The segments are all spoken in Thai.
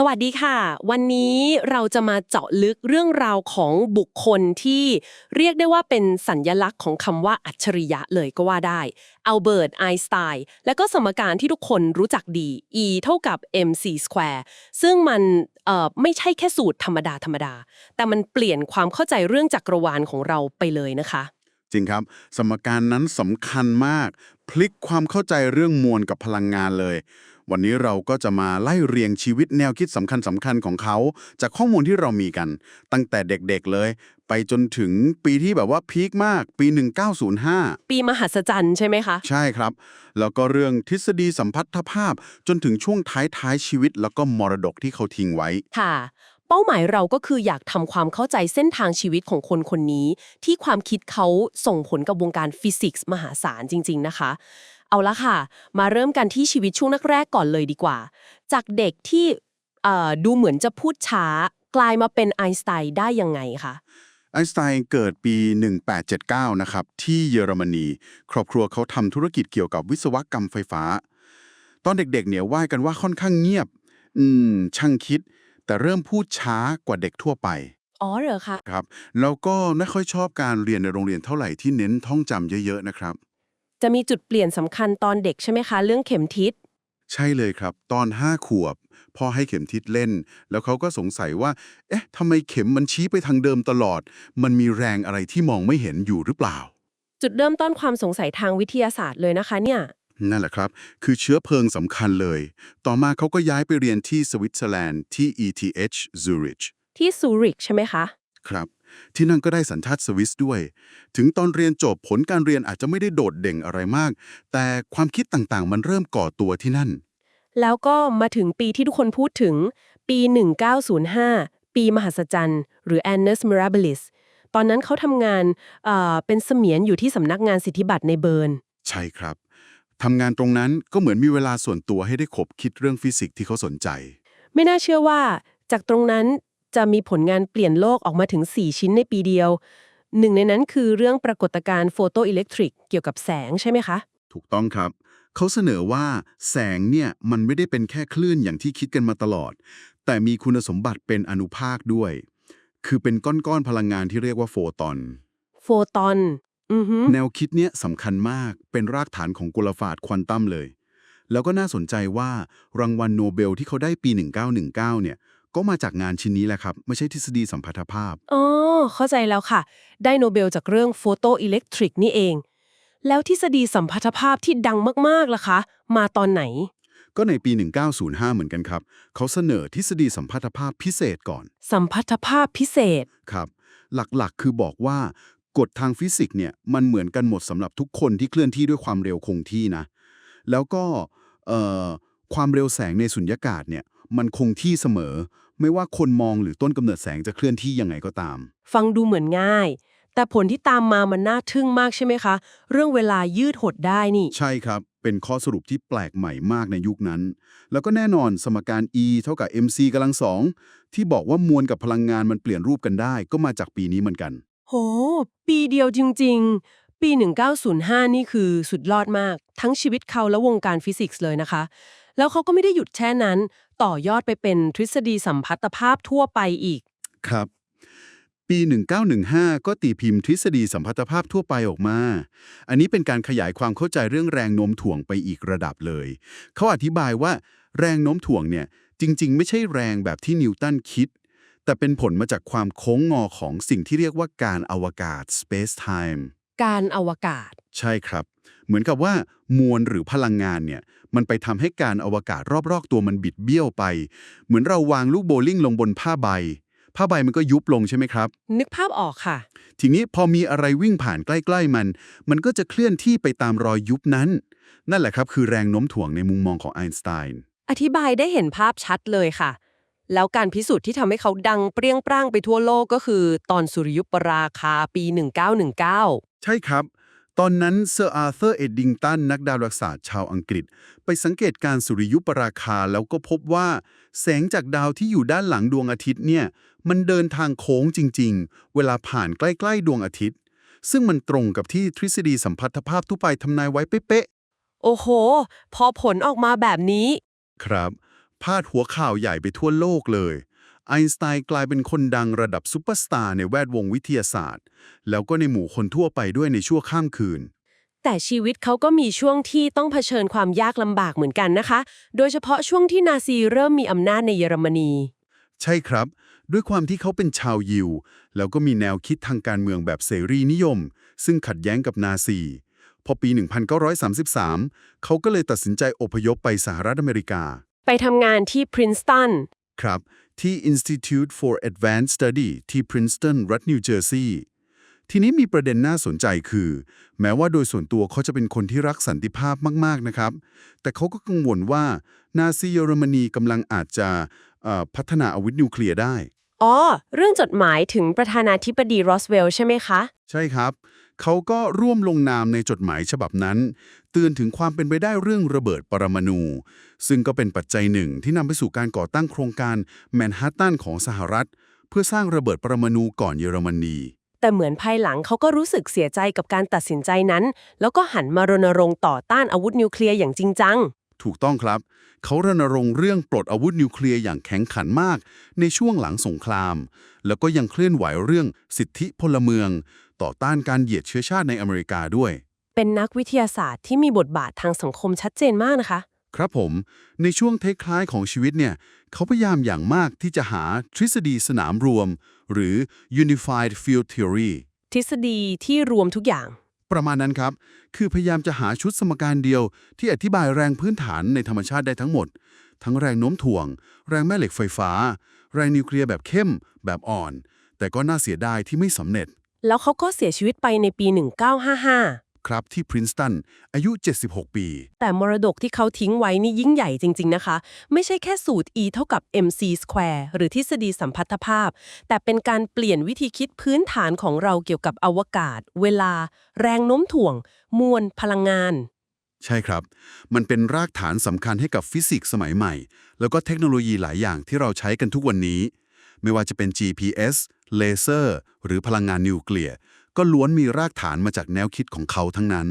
สวัสดีค่ะ วันนี้เราจะมาเจาะลึกเรื่องราวของบุคคลที่เรียกได้ว่าเป็นสัญญลักษณ์ของคำว่าอัจฉริยะเลยก็ว่าได้อัลเบิร์ตไอน์สไตน์และก็สมการที่ทุกคนรู้จักดี E เท่ากับ mc square ซึ่งมันเอ่อไม่ใช่แค่สูตรธรรมดาธรรมดา แต่มันเปลี่ยนความเข้าใจเรื่องจักรวาลของเราไปเลยนะคะ จริงครับ สมการนั้นสำคัญมาก พลิกความเข้าใจเรื่องมวลกับพลังงานเลย วันนี้เราก็จะมาไล่เรียงชีวิตแนวคิดสำคัญสำคัญของเขา จากข้อมูลที่เรามีกัน ตั้งแต่เด็กๆเลย ไปจนถึงปีที่แบบว่าพีคมากปี 1905 ปีมหัศจรรย์ใช่ไหมคะ ใช่ครับ แล้วก็เรื่องทฤษฎีสัมพัทธภาพจนถึงช่วงท้ายๆชีวิต แล้วก็มรดกที่เขาทิ้งไว้ค่ะเป้าหมายเราก็คืออยากทำความเข้าใจเส้นทางชีวิตของคนคนนี้ ที่ความคิดเขาส่งผลกับวงการฟิสิกส์มหาศาลจริง ๆ นะคะ เอาละค่ะ มาเริ่มกันที่ชีวิตช่วงแรกๆก่อนเลยดีกว่า จากเด็กที่เอ่อดูเหมือนจะพูดช้า กลายมาเป็นไอน์สไตน์ได้ยังไงคะไอน์สไตน์เกิดปี 1879 นะครับ ที่เยอรมนี ครอบครัวเขาทำธุรกิจเกี่ยวกับวิศวกรรมไฟฟ้า ตอนเด็กๆเนี่ยว่ากันว่าค่อนข้างเงียบ อืม ช่างคิด แต่เริ่มพูดช้ากว่าเด็กทั่วไป อ๋อเหรอคะ ครับ แล้วก็ไม่ค่อยชอบการเรียนในโรงเรียนเท่าไหร่ที่เน้นท่องจำเยอะๆนะครับ จะมีจุดเปลี่ยนสำคัญตอนเด็กใช่ไหมคะ เรื่องเข็มทิศ ใช่เลยครับ ตอนห้าขวบพ่อให้เข็มทิศเล่น แล้วเขาก็สงสัยว่า เอ๊ะทำไมเข็มมันชี้ไปทางเดิมตลอด มันมีแรงอะไรที่มองไม่เห็นอยู่หรือเปล่า จุดเริ่มต้นความสงสัยทางวิทยาศาสตร์เลยนะคะเนี่ย นั่นแหละครับ คือเชื้อเพลิงสำคัญเลย ต่อมาเขาก็ย้ายไปเรียนที่สวิตเซอร์แลนด์ที่ ETH Zurich ที่ซูริกใช่ไหมคะ ครับ ที่นั่นก็ได้สัญชาติสวิสด้วย ถึงตอนเรียนจบผลการเรียนอาจจะไม่ได้โดดเด่งอะไรมาก แต่ความคิดต่างๆ มันเริ่มก่อตัวที่นั่น แล้วก็มาถึงปีที่ทุกคนพูดถึง ปี 1905 ปีมหัศจรรย์หรือ Annus Mirabilis ตอนนั้นเขาทำงานเอ่อเป็นเสมียนอยู่ที่สำนักงานสิทธิบัตรในเบิร์น ใช่ครับทำงานตรงนั้นก็เหมือนมีเวลาส่วนตัวให้ได้ขบคิดเรื่องฟิสิกส์ที่เขาสนใจ ไม่น่าเชื่อว่าจากตรงนั้น จะมีผลงานเปลี่ยนโลกออกมาถึง 4 ชิ้นในปีเดียว หนึ่งในนั้นคือเรื่องปรากฏการณ์โฟโตอิเล็กทริกเกี่ยวกับแสงใช่ไหมคะ ถูกต้องครับ เขาเสนอว่าแสงเนี่ยมันไม่ได้เป็นแค่คลื่นอย่างที่คิดกันมาตลอด แต่มีคุณสมบัติเป็นอนุภาคด้วย คือเป็นก้อนๆพลังงานที่เรียกว่าโฟตอน โฟตอน อือฮึแนวคิดเนี้ยสำคัญมาก เป็นรากฐานของกลศาสตร์ควอนตัมเลย แล้วก็น่าสนใจว่ารางวัลโนเบลที่เขาได้ปี 1919 เนี่ย ก็มาจากงานชิ้นนี้แหละครับ ไม่ใช่ทฤษฎีสัมพัทธภาพ อ๋อ เข้าใจแล้วค่ะ ได้โนเบลจากเรื่องโฟโตอิเล็กทริกนี่เอง แล้วทฤษฎีสัมพัทธภาพที่ดังมากๆล่ะคะ มาตอนไหน ก็ในปี 1905 เหมือนกันครับ เขาเสนอทฤษฎีสัมพัทธภาพพิเศษก่อน สัมพัทธภาพพิเศษ ครับ หลักๆ คือบอกว่ากฎทางฟิสิกส์เนี่ยมันเหมือนกันหมดสำหรับทุกคนที่เคลื่อนที่ด้วยความเร็วคงที่นะ แล้วก็เอ่อความเร็วแสงในสุญญากาศเนี่ย มันคงที่เสมอ ไม่ว่าคนมองหรือต้นกำเนิดแสงจะเคลื่อนที่ยังไงก็ตาม ฟังดูเหมือนง่าย แต่ผลที่ตามมามันน่าทึ่งมากใช่ไหมคะ เรื่องเวลายืดหดได้นี่ ใช่ครับ เป็นข้อสรุปที่แปลกใหม่มากในยุคนั้น แล้วก็แน่นอนสมการ E เท่ากับ mc กำลังสองที่บอกว่ามวลกับพลังงานมันเปลี่ยนรูปกันได้ ก็มาจากปีนี้เหมือนกัน โห ปีเดียวจริง ๆ ปี 1905 นี่คือสุดยอดมาก ทั้งชีวิตเขาและวงการฟิสิกส์เลยนะคะ แล้วเขาก็ไม่ได้หยุดแค่นั้น ต่อยอดไปเป็นทฤษฎีสัมพัทธภาพทั่วไปอีก ครับ ปี 1915 ก็ตีพิมพ์ทฤษฎีสัมพัทธภาพทั่วไปออกมา อันนี้เป็นการขยายความเข้าใจเรื่องแรงโน้มถ่วงไปอีกระดับเลย เขาอธิบายว่าแรงโน้มถ่วงเนี่ยจริง ๆ ไม่ใช่แรงแบบที่นิวตันคิด แต่เป็นผลมาจากความโค้งงอของสิ่งที่เรียกว่าการอวกาศ space time การอวกาศ ใช่ครับ เหมือนกับว่ามวลหรือพลังงานเนี่ยมันไปทำให้การอวกาศรอบๆ ตัวมันบิดเบี้ยวไป เหมือนเราวางลูกโบว์ลิ่งลงบนผ้าใบ ผ้าใบมันก็ยุบลงใช่ไหมครับ นึกภาพออกค่ะ ทีนี้พอมีอะไรวิ่งผ่านใกล้ๆมัน มันก็จะเคลื่อนที่ไปตามรอยยุบนั้น นั่นแหละครับคือแรงโน้มถ่วงในมุมมองของไอน์สไตน์อธิบายได้เห็นภาพชัดเลยค่ะ แล้วการพิสูจน์ที่ทำให้เขาดังเปรี้ยงปร้างไปทั่วโลกก็คือตอนสุริยุปราคาปี 1919 ใช่ครับ ตอนนั้นเซอร์อาร์เธอร์เอ็ดดิงตันนักดาราศาสตร์ชาวอังกฤษ ไปสังเกตการสุริยุปราคาแล้วก็พบว่า แสงจากดาวที่อยู่ด้านหลังดวงอาทิตย์เนี่ย มันเดินทางโค้งจริง ๆ เวลาผ่านใกล้ ๆ ดวงอาทิตย์ ซึ่งมันตรงกับที่ทฤษฎีสัมพัทธภาพทั่วไปทำนายไว้เป๊ะโอ้โห พอผลออกมาแบบนี้ๆครับ พาดหัวข่าวใหญ่ไปทั่วโลกเลย ไอน์สไตน์กลายเป็นคนดังระดับซูเปอร์สตาร์ในแวดวงวิทยาศาสตร์ แล้วก็ในหมู่คนทั่วไปด้วยในชั่วข้ามคืน แต่ชีวิตเขาก็มีช่วงที่ต้องเผชิญความยากลำบากเหมือนกันนะคะ โดยเฉพาะช่วงที่นาซีเริ่มมีอำนาจในเยอรมนี ใช่ครับ ด้วยความที่เขาเป็นชาวยิว แล้วก็มีแนวคิดทางการเมืองแบบเสรีนิยม ซึ่งขัดแย้งกับนาซีพอปี 1933 เขาก็เลยตัดสินใจอพยพไปสหรัฐอเมริกา ไปทำงานที่พรินสตันครับ ที่ Institute for Advanced Study ที่ Princeton รัฐนิวเจอร์ซีย์ทีนี้มีประเด็นน่าสนใจคือ แม้ว่าโดยส่วนตัวเขาจะเป็นคนที่รักสันติภาพมาก ๆ นะครับ แต่เขาก็กังวลว่า นาซีเยอรมนีกำลังอาจจะเอ่อพัฒนาอาวุธนิวเคลียร์ได้ อ๋อ เรื่องจดหมายถึงประธานาธิบดีรอสเวลล์ใช่ไหมคะ ใช่ครับ เขาก็ร่วมลงนามในจดหมายฉบับนั้น เตือนถึงความเป็นไปได้เรื่องระเบิดปรมาณูซึ่งก็เป็นปัจจัยหนึ่งที่นำไปสู่การก่อตั้งโครงการแมนฮัตตันของสหรัฐ เพื่อสร้างระเบิดปรมาณูก่อนเยอรมนีแต่เหมือนภายหลังเขาก็รู้สึกเสียใจกับการตัดสินใจนั้น แล้วก็หันมารณรงค์ต่อต้านอาวุธนิวเคลียร์อย่างจริงจัง ถูกต้องครับ เขารณรงค์เรื่องปลดอาวุธนิวเคลียร์อย่างแข็งขันมาก ในช่วงหลังสงคราม แล้วก็ยังเคลื่อนไหวเรื่องสิทธิพลเมือง ต่อต้านการเหยียดเชื้อชาติในอเมริกาด้วย เป็นนักวิทยาศาสตร์ที่มีบทบาททางสังคมชัดเจนมากนะคะ ครับผม ในช่วงเทคล้ายของชีวิตเนี่ย เขาพยายามอย่างมากที่จะหาทฤษฎีสนามรวม หรือ unified field theory ทฤษฎีที่รวมทุกอย่าง ประมาณนั้นครับ คือพยายามจะหาชุดสมการเดียว ที่อธิบายแรงพื้นฐานในธรรมชาติได้ทั้งหมด ทั้งแรงโน้มถ่วง แรงแม่เหล็กไฟฟ้า แรงนิวเคลียร์แบบเข้ม แบบอ่อน แต่ก็น่าเสียดายที่ไม่สำเร็จ แล้วเขาก็เสียชีวิตไปในปี 1955 ครับที่พรินสตันอายุ 76 ปี แต่มรดกที่เขาทิ้งไว้นี่ยิ่งใหญ่จริง ๆ นะคะ ไม่ใช่แค่สูตร E เท่ากับ mc square หรือทฤษฎีสัมพัทธภาพ แต่เป็นการเปลี่ยนวิธีคิดพื้นฐานของเราเกี่ยวกับอวกาศ เวลา แรงโน้มถ่วง มวล พลังงาน ใช่ครับ มันเป็นรากฐานสำคัญให้กับฟิสิกส์สมัยใหม่ แล้วก็เทคโนโลยีหลายอย่างที่เราใช้กันทุกวันนี้ ไม่ว่าจะเป็น GPS เลเซอร์ หรือพลังงานนิวเคลียร์ ก็ล้วนมีรากฐานมาจากแนวคิดของเขาทั้งนั้น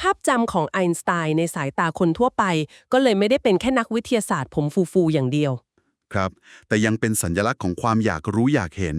ภาพจำของไอน์สไตน์ในสายตาคนทั่วไป ก็เลยไม่ได้เป็นแค่นักวิทยาศาสตร์ผมฟูๆอย่างเดียวครับ แต่ยังเป็นสัญลักษณ์ของความอยากรู้อยากเห็น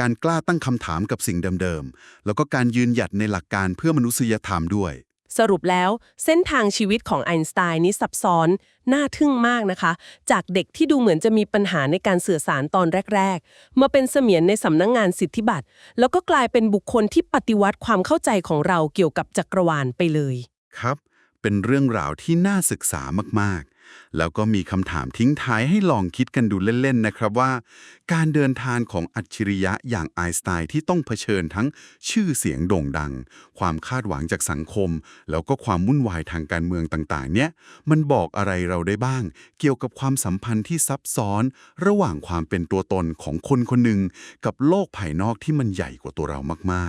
การกล้าตั้งคำถามกับสิ่งเดิมๆ แล้วก็การยืนหยัดในหลักการเพื่อมนุษยธรรมด้วย สรุปแล้วเส้นทางชีวิตของไอน์สไตน์นี้ซับซ้อน น่าทึ่งมากนะคะ จากเด็กที่ดูเหมือนจะมีปัญหาในการสื่อสารตอนแรก ๆ มาเป็นเสมียนในสำนักงงานสิทธิบัตรแล้วก็กลายเป็นบุคคลที่ปฏิวัติความเข้าใจของเราเกี่ยวกับจักรวาลไปเลย ครับ เป็นเรื่องราวที่น่าศึกษามากๆ แล้วก็มีคำถามทิ้งท้ายให้ลองคิดกันดูเล่น ๆ นะครับว่า การเดินทางของอัจฉริยะอย่างไอน์สไตน์ที่ต้องเผชิญทั้งชื่อเสียงโด่งดัง ความคาดหวังจากสังคม แล้วก็ความวุ่นวายทางการเมืองต่างๆ เนี่ย มันบอกอะไรเราได้บ้าง เกี่ยวกับความสัมพันธ์ที่ซับซ้อน ระหว่างความเป็นตัวตนของคนคนหนึ่งกับโลกภายนอกที่มันใหญ่กว่าตัวเรามากๆ